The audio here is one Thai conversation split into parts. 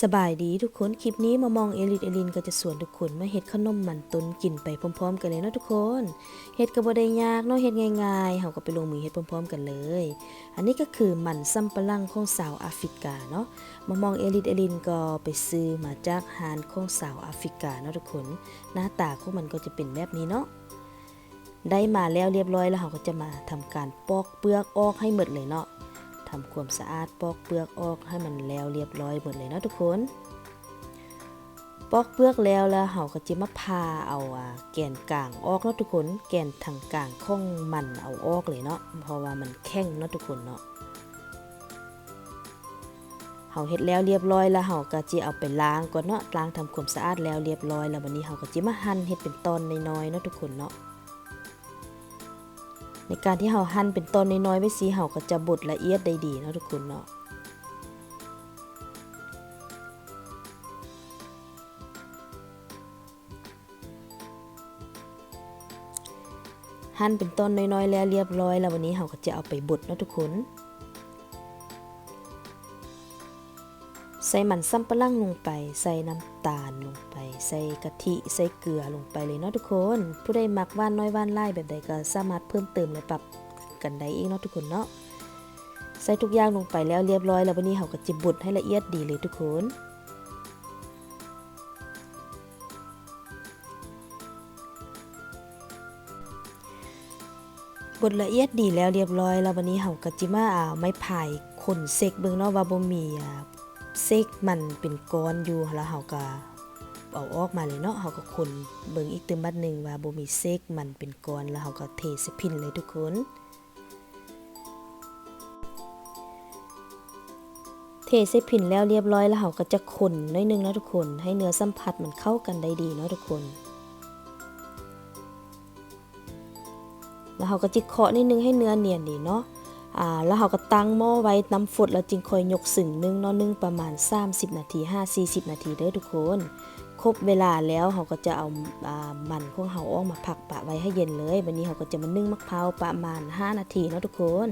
สบายดีทุกคน คลิปนี้มามองเอลิดเอลินก็จะสวนทุกคนมาเฮ็ดขนมมันตุนกินไปพร้อมๆ กันเลยเนาะทุกคนเฮ็ดก็บ่ได้ยากเนาะเฮ็ดง่ายๆเฮาก็ไปลงมือเฮ็ดพร้อมๆ กันเลย อันนี้ก็คือมันซ้ำปะลังของสาวแอฟริกาเนาะมามองเอลิดเอลินก็ไปซื้อมาจากฮานของสาวแอฟริกาเนาะทุกคน หน้าตาของมันก็จะเป็นแบบนี้เนาะได้มาแล้วเรียบร้อยแล้วเราก็จะมาทำการปอกเปลือกออกให้หมดเลยเนาะ ทำความสะอาดปอกเปลือกออกให้มันแล้วเรียบร้อยหมดเลยนะทุกคน ปอกเปลือกแล้วแล้วเฮาก็จะมาพาเอาแกนกลางออกเนาะทุกคน แกนทางกลางข้องมันเอาออกเลยเนาะเพราะว่ามันแข็งเนาะทุกคนเนาะเฮาเฮ็ดแล้วเรียบร้อยแล้วเฮาก็จะเอาไปล้างก่อนเนาะล้างทำความสะอาดแล้วเรียบร้อยแล้ววันนี้เฮาก็จะมาหั่นเฮ็ดเป็นตอนน้อยๆเนาะทุกคนเนาะ ในการที่เฮาหั่นเป็นตอนน้อยๆไว้สิเฮาก็จะบดละเอียดได้ดีเนาะทุกคนเนาะหั่นเป็นต้นน้อยๆ แล้วเรียบร้อย แล้ววันนี้เฮาก็จะเอาไปบดเนาะทุกคน ใส่มันซ้ำปะลังลงไป ใส่น้ำตาลลงไป ใส่กะทิใส่เกลือลงไปเลยเนาะทุกคน ผู้ใดมักว่านน้อยว่านหลายแบบใดก็สามารถเพิ่มเติมและปรับกันได้เองเนาะทุกคนเนาะใส่ทุกอย่างลงไปแล้วเรียบร้อยแล้ววันนี้เฮาก็จะบบดให้ละเอียดดีเลยทุกคนบดละเอียดดีแล้วเรียบร้อยแล้ววันนี้เฮาก็จิมาอ่าไม้ไผ่คนเซกเบิ่งเนาะว่าบ่มีอ่าเซกมันเป็นก้อนอยู่แล้วเฮาก็ เอาออกมาเลยเนาะเฮาก็คนเบิ่งอีกตึมบัดหนึ่งว่าบ่มีเซกมันเป็นก้อนแล้วเฮาก็เทสพินเลยทุกคนเทใส่พินแล้วเรียบร้อยแล้วเฮาก็จะคนน้อยนึงนะทุกคนให้เนื้อสัมผัสมันเข้ากันได้ดีเนาะทุกคน แล้วเราก็จิเคาะนิดนึงให้เนื้อเนียนดีเนาะอ่าแล้วเราก็ตั้งหม้อไว้น้ำฝดแล้วจึงคอยยกสึ่งนึ่งเนาะนึ่งประมาณ 30 นาที 5-40 นาทีเด้อทุกคน ครบเวลาแล้วเราก็จะเอาอามันของเราออกมาพักปะไว้ให้เย็นเลยวันนี้เราก็จะมานึ่งมะพร้าวประมาณ 5 นาทีเนาะทุกคน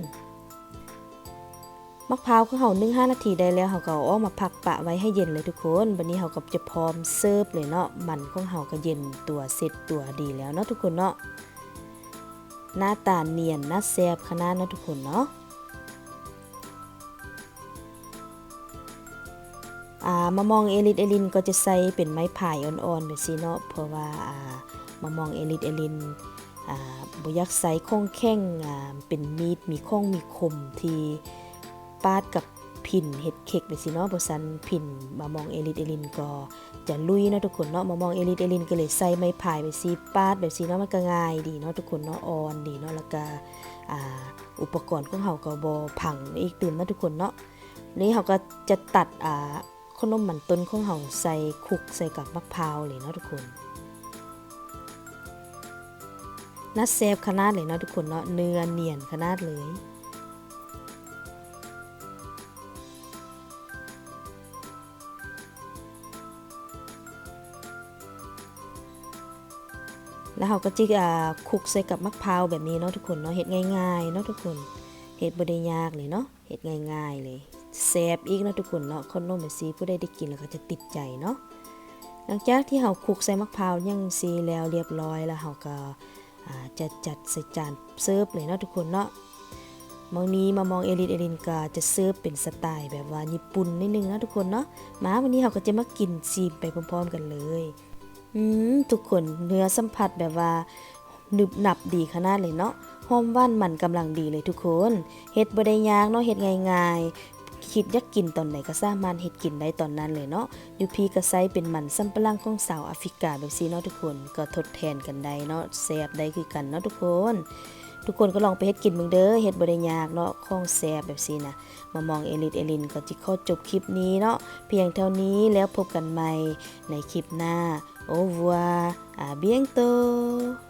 มะพร้าวของเรานึ่ง5นาทีได้แล้วเราก็เอาออกมาพักปะไว้ให้เย็นเลยทุกคนวันนี้เราก็จะพร้อมเสิร์ฟเลยเนาะมันของเราก็เย็นตัวเสร็จตัวดีแล้วเนาะทุกคนเนาะหน้าตาเนียนน่าแซบขนาดเนาะทุกคนเนาะ มามองเอลิทเอลินก็จะใส่เป็นไม้ไผ่อ่อนๆแบบนี้เนาะเพราะว่าอ่ามามองเอลิทเอลินอ่าบ่อยากใส่ข้องแข้งอ่าเป็นมีดมีข้องมีคมที่ปาดกับพินเห็ดเค้กแบบนี้เนาะบ่ซันพินมามองเอลิทเอลินก็จะลุยเนาะทุกคนเนาะมามองเอลิทเอลินก็เลยใส่ไม้ไผ่แบบนี้ปาดแบบนี้เนาะมันก็ง่ายดีเนาะทุกคนเนาะอ่อนดีเนาะแล้วก็อ่าอุปกรณ์ของเฮาก็บ่พังอีกตื่นเนาะทุกคนเนาะนี่เฮาก็จะตัดอ่า ขนมมันต้นของเฮาใส่คุกใส่กับมะพร้าวเลยเนาะทุกคนน่าแซ่บขนาดเลยเนาะทุกคนเนาะเนื้อเนียนขนาดเลยแล้วเราก็จิอ่าคุกใส่กับมะพร้าวแบบนี้เนาะทุกคนเนาะเฮ็ดง่ายๆเนาะทุกคนเฮ็ดบดยากเลยเนาะเฮ็ดง่าย ๆ เลย แซบอีกนะทุกคนเนาะขนมแบบซีผู้ใดได้กินแล้วก็จะติดใจเนาะหลังจากที่เราคลุกใส่มะพร้าวยังซีแล้วเรียบร้อยแล้วเราก็จะจัดใส่จานเสิร์ฟเลยเนาะทุกคนเนาะมองนี้มามองเอลินเอลินก็จะเสิร์ฟเป็นสไตล์แบบว่าญี่ปุ่นนิดนึงนะทุกคนเนาะมาวันนี้เราก็จะมากินซีมไปพร้อมๆกันเลยอืมทุกคนเนื้อสัมผัสแบบว่าหนึบหนับดีขนาดเลยเนาะหอมว่านมันกำลังดีเลยทุกคนเฮ็ดบ่ได้ยากเนาะเฮ็ดง่าย ๆ คิดอยากกินตอนไหนก็สามารถเฮ็ดกินได้ตอนนั้นเลยเนาะอยู่พี่ก็ใส่เป็นมันสัมปะหลังของสาวแอฟริกาแบบซีเนาะทุกคนก็ทดแทนกันได้เนาะแซ่บได้คือกันเนาะทุกคน ทุกคนก็ลองไปเฮ็ดกินเบิ่งเด้อเฮ็ดบ่ได้ยากเนาะของแซ่บแบบซีนะมามองเอลิทเอลินก็จิขอจบคลิปนี้เนาะเพียงเท่านี้แล้วพบกันใหม่ในคลิปหน้า Au revoir, à bientôt